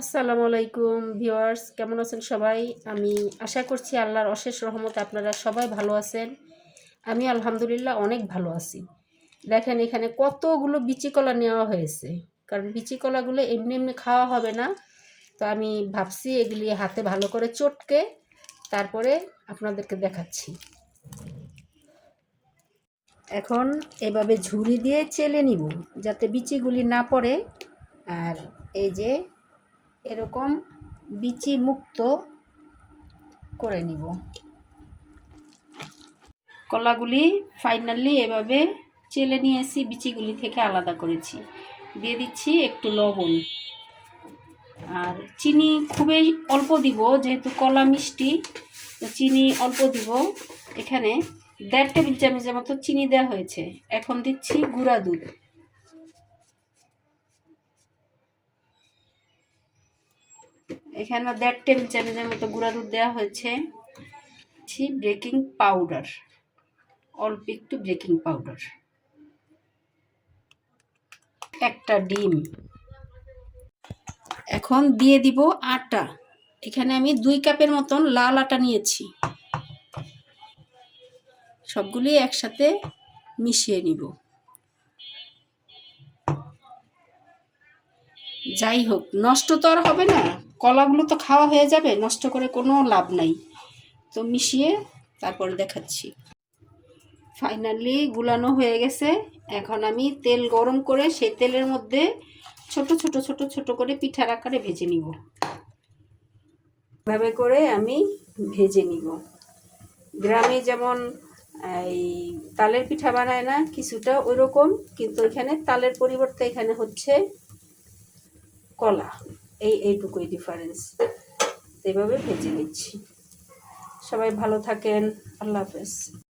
আসসালামু আলাইকুম ভিউয়ার্স, কেমন আছেন সবাই? আমি আশা করছি আল্লাহর অশেষ রহমতে আপনারা সবাই ভালো আছেন। আমি আলহামদুলিল্লাহ অনেক ভালো আছি। দেখেন, এখানে কতগুলো বিচি কলা নেওয়া হয়েছে। কারণ বিচি কলাগুলো এমনি এমনি খাওয়া হবে না। তো আমি ভাবছি এগুলি হাতে ভালো করে চটকে তারপরে আপনাদেরকে দেখাচ্ছি। এখন এভাবে ঝুড়ি দিয়ে চেলে নিব, যাতে বিচিগুলি না পড়ে। আর এই যে এরকম বিচি মুক্ত করে নিব। কলাগুলি ফাইনালি এভাবে চেলে নিয়েছি, বিচিগুলি থেকে আলাদা করেছি। দিয়ে দিচ্ছি একটু লবণ। আর চিনি খুবই অল্প দিব, যেহেতু কলা মিষ্টি চিনি অল্প দিব। এখানে দেড় টেবিল চামচের মতো চিনি দেওয়া হয়েছে। এখন দিচ্ছি গুঁড়া দুধ। এখানে দেড় টেবিল চামচের মতো গুঁড়া দুধ দেওয়া হয়েছে। ছি বেকিং পাউডার অল্প একটু বেকিং পাউডার একটা ডিম। এখন দিয়ে দিব আটা। এখানে আমি দুই কাপের মতন লাল আটা নিয়েছি। সবগুলি একসাথে মিশিয়ে নিব। যাই হোক, নষ্ট তো আর হবে না। কলাগুলো তো খাওয়া হয়ে যাবে, নষ্ট করে কোনো লাভ নাই। তো মিশিয়ে তারপরে দেখাচ্ছি। ফাইনালি গুলানো হয়ে গেছে। এখন আমি তেল গরম করে সেই তেলের মধ্যে ছোট ছোট ছোট ছোট করে পিঠার আকারে ভেজে নিব। এভাবে করে আমি ভেজে নিব। গ্রামে যেমন, এই তালের পিঠা বানায় না, কিছুটা ওই রকম কিন্তু এখানে তালের পরিবর্তে এখানে হচ্ছে কলা। এই এইটুকুই ডিফারেন্স এভাবে ভেজে নিচ্ছি। সবাই ভালো থাকেন। আল্লাহ হাফেজ।